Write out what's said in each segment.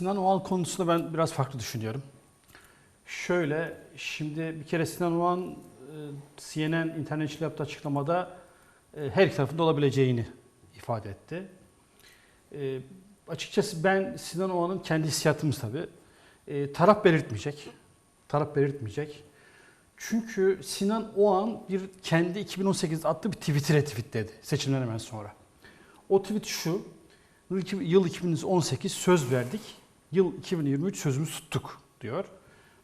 Sinan Oğan konusunda ben biraz farklı düşünüyorum. Şöyle, şimdi bir kere Sinan Oğan e, CNN International yaptığı açıklamada e, her iki tarafında olabileceğini ifade etti. E, açıkçası ben Sinan Oğan'ın kendi hissiyatımız tabii. Taraf belirtmeyecek. Taraf belirtmeyecek. Çünkü Sinan Oğan bir kendi 2018 attığı bir tweet'i retweetledi seçimden hemen sonra. O tweet şu, yıl 2018 söz verdik, yıl 2023 sözümüzü tuttuk diyor.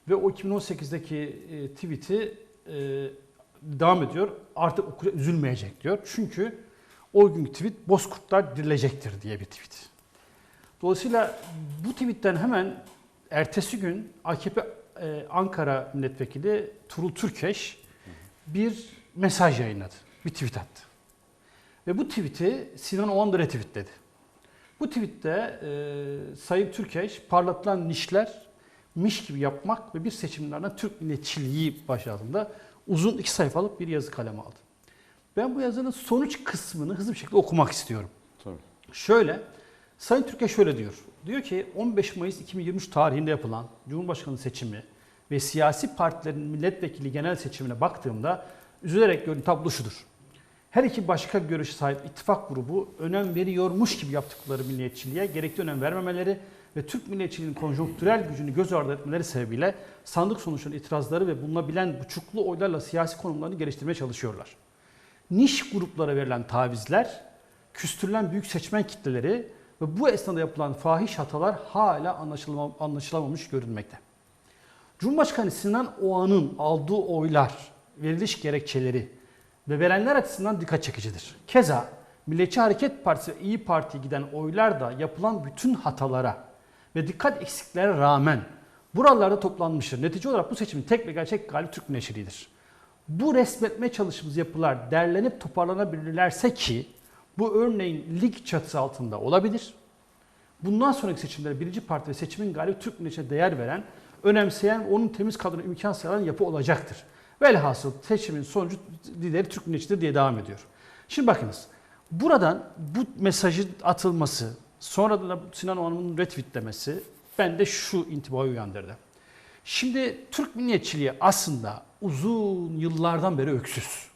Ve o 2018'deki e, tweet'i e, devam ediyor. Artık okura üzülmeyecek diyor. Çünkü o günkü tweet Bozkurtlar dirilecektir diye bir tweet. Dolayısıyla bu tweetten hemen ertesi gün AKP e, Ankara Milletvekili Turul Türkeş bir mesaj yayınladı. Bir tweet attı. Ve bu tweet'i Sinan Oğan da retweetledi. Bu tweette e, Sayın Türkeş parlatılan nişler miş gibi yapmak ve bir seçimlerden Türk milliyetçiliği başlığında uzun iki sayfalık bir yazı kaleme aldı. Ben bu yazının sonuç kısmını hızlı bir şekilde okumak istiyorum. Tabii. Şöyle, Sayın Türkiye şöyle diyor. Diyor ki 15 Mayıs 2023 tarihinde yapılan Cumhurbaşkanı seçimi ve siyasi partilerin milletvekili genel seçimine baktığımda üzülerek gördüğüm tablo şudur. Her iki başka görüşe sahip ittifak grubu önem veriyormuş gibi yaptıkları milliyetçiliğe gerekli önem vermemeleri ve Türk milliyetçiliğinin konjonktürel gücünü göz ardı etmeleri sebebiyle sandık sonuçlarının itirazları ve bulunabilen buçuklu oylarla siyasi konumlarını geliştirmeye çalışıyorlar. Niş gruplara verilen tavizler, küstürülen büyük seçmen kitleleri ve bu esnada yapılan fahiş hatalar hala anlaşılamamış görünmekte. Cumhurbaşkanı Sinan Oğan'ın aldığı oylar, veriliş gerekçeleri ve verenler açısından dikkat çekicidir. Keza Milliyetçi Hareket Partisi ve İyi Parti'ye giden oylar da yapılan bütün hatalara ve dikkat eksikliklere rağmen buralarda toplanmıştır. Netice olarak bu seçimin tek ve gerçek galibi Türk Milliyetçiliğidir. Bu resmetme çalışımız yapılar derlenip toparlanabilirlerse ki bu örneğin lig çatısı altında olabilir. Bundan sonraki seçimlere birinci parti ve seçimin galibi Türk milliyetçiliğine değer veren, önemseyen, onun temiz kadrona imkan sağlayan yapı olacaktır. Velhasıl seçimin sonucu lideri Türk milliyetçidir diye devam ediyor. Şimdi bakınız, buradan bu mesajın atılması, sonra da Sinan Oğan'ın retweetlemesi bende şu intibayı uyandırdı. Şimdi Türk milliyetçiliği aslında uzun yıllardan beri öksüz.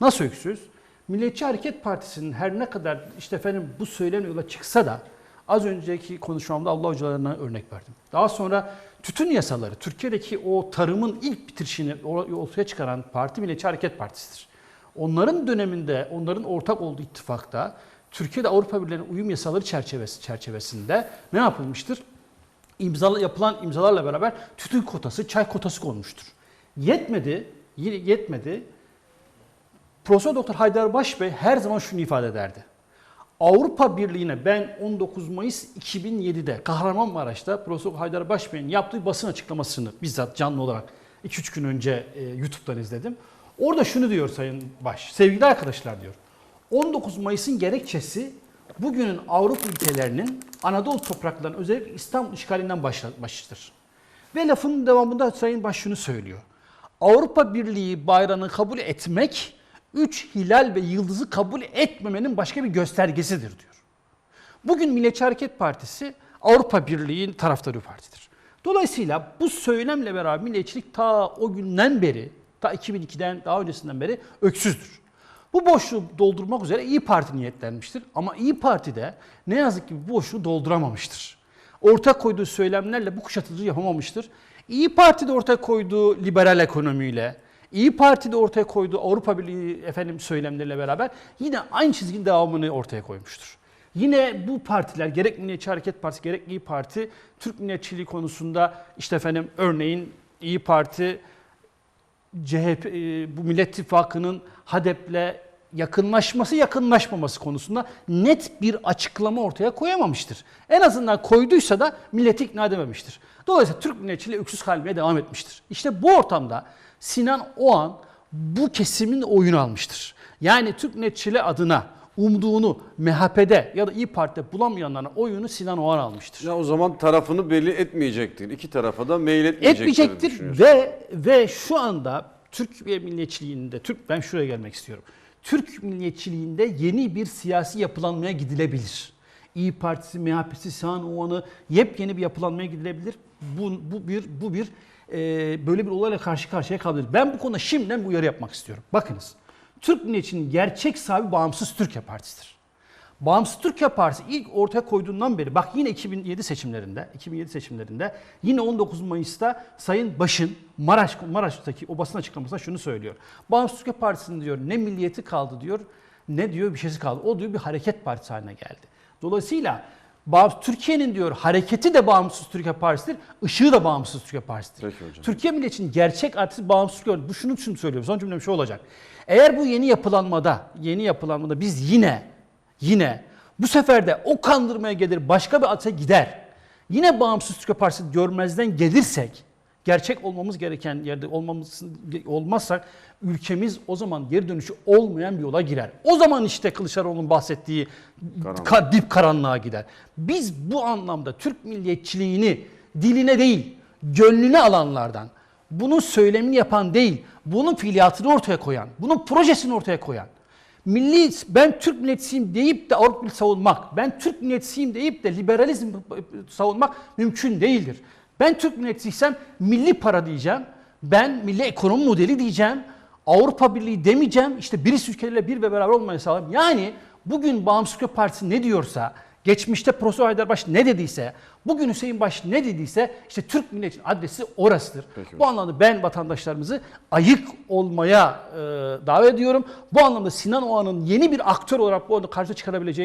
Nasıl öksüz? Milliyetçi Hareket Partisi'nin her ne kadar işte efendim bu söylem yola çıksa da az önceki konuşmamda Allah hocalarına örnek verdim. Daha sonra tütün yasaları, Türkiye'deki o tarımın ilk bitirişini ortaya çıkaran parti Milliyetçi Hareket Partisi'dir. Onların döneminde, onların ortak olduğu ittifakta Türkiye'de Avrupa Birliği'nin uyum yasaları çerçevesi çerçevesinde ne yapılmıştır? İmzalı, yapılan imzalarla beraber tütün kotası, çay kotası konmuştur. Yetmedi, yetmedi. Profesör Doktor Haydar Baş Bey her zaman şunu ifade ederdi. Avrupa Birliği'ne ben 19 Mayıs 2007'de Kahramanmaraş'ta Profesör Haydar Baş Bey'in yaptığı basın açıklamasını bizzat canlı olarak 2-3 gün önce e, YouTube'dan izledim. Orada şunu diyor Sayın Baş, sevgili arkadaşlar diyor. 19 Mayıs'ın gerekçesi bugünün Avrupa ülkelerinin Anadolu topraklarının özellikle İstanbul işgalinden başlamıştır. Ve lafın devamında Sayın Baş şunu söylüyor. Avrupa Birliği bayrağını kabul etmek, üç hilal ve yıldızı kabul etmemenin başka bir göstergesidir diyor. Bugün Milliyetçi Hareket Partisi Avrupa Birliği'nin taraftarı bir partidir. Dolayısıyla bu söylemle beraber milliyetçilik ta o günden beri, ta 2002'den daha öncesinden beri öksüzdür. Bu boşluğu doldurmak üzere İyi Parti niyetlenmiştir. Ama İyi Parti de ne yazık ki bu boşluğu dolduramamıştır. Ortak koyduğu söylemlerle bu kuşatıcı yapamamıştır. İyi Parti de ortaya koyduğu liberal ekonomiyle, İyi Parti de ortaya koyduğu Avrupa Birliği efendim söylemleriyle beraber yine aynı çizginin devamını ortaya koymuştur. Yine bu partiler gerek Milliyetçi Hareket Partisi gerek İyi Parti Türk milliyetçiliği konusunda işte efendim örneğin İyi Parti CHP e, bu Millet İttifakı'nın HADEP'le yakınlaşması yakınlaşmaması konusunda net bir açıklama ortaya koyamamıştır. En azından koyduysa da milleti ikna edememiştir. Dolayısıyla Türk milliyetçiliği öksüz kalmaya devam etmiştir. İşte bu ortamda Sinan Oğan bu kesimin oyunu almıştır. Yani Türk milliyetçiliği adına umduğunu MHP'de ya da İyi Parti'de bulamayanların oyunu Sinan Oğan almıştır. Ya o zaman tarafını belli etmeyecektir. İki tarafa da etmeyecektir. Etmeyecektir ve ve şu anda Türk milliyetçiliğinde Türk ben şuraya gelmek istiyorum. Türk milliyetçiliğinde yeni bir siyasi yapılanmaya gidilebilir. İyi Partisi, MHP'si, Sağın Oğan'ı yepyeni bir yapılanmaya gidilebilir. Bu, bu bir bu bir e, böyle bir olayla karşı karşıya kalabilir. Ben bu konuda şimdiden bir uyarı yapmak istiyorum. Bakınız. Türk milliyetçinin gerçek sahibi bağımsız Türkiye Partisi'dir. Bağımsız Türkiye Partisi ilk ortaya koyduğundan beri bak yine 2007 seçimlerinde 2007 seçimlerinde yine 19 Mayıs'ta Sayın Baş'ın Maraş Maraş'taki o basın açıklamasında şunu söylüyor. Bağımsız Türkiye Partisi'nin diyor ne milliyeti kaldı diyor ne diyor bir şeysi kaldı. O diyor bir hareket partisi haline geldi. Dolayısıyla Türkiye'nin diyor hareketi de bağımsız Türkiye Partisi'dir, ışığı da bağımsız Türkiye Partisi'dir. Türkiye milliyetçinin gerçek artık bağımsız Türkiye bu şunu için söylüyorum. Son cümlem şu olacak. Eğer bu yeni yapılanmada, yeni yapılanmada biz yine yine bu sefer de o kandırmaya gelir başka bir ata gider. Yine bağımsız Türkiye Partisi görmezden gelirsek gerçek olmamız gereken yerde olmamız olmazsak ülkemiz o zaman geri dönüşü olmayan bir yola girer. O zaman işte Kılıçdaroğlu'nun bahsettiği Karanlık. ka- dip karanlığa gider. Biz bu anlamda Türk milliyetçiliğini diline değil, gönlüne alanlardan, bunun söylemini yapan değil, bunun fiiliyatını ortaya koyan, bunun projesini ortaya koyan, milli ben Türk milliyetçisiyim deyip de Avrupa savunmak, ben Türk milliyetçisiyim deyip de liberalizm savunmak mümkün değildir. Ben Türk milliyetçisiysem milli para diyeceğim, ben milli ekonomi modeli diyeceğim, Avrupa Birliği demeyeceğim, işte birisi ülkelerle bir ve beraber olmayı sağlayayım. Yani bugün Bağımsız Türkiye Partisi ne diyorsa, geçmişte Profesör Haydarbaş ne dediyse, bugün Hüseyin Baş ne dediyse işte Türk milletinin adresi orasıdır. Peki Bu anlamda ben vatandaşlarımızı ayık olmaya e, davet ediyorum. Bu anlamda Sinan Oğan'ın yeni bir aktör olarak bu arada karşı çıkarabileceği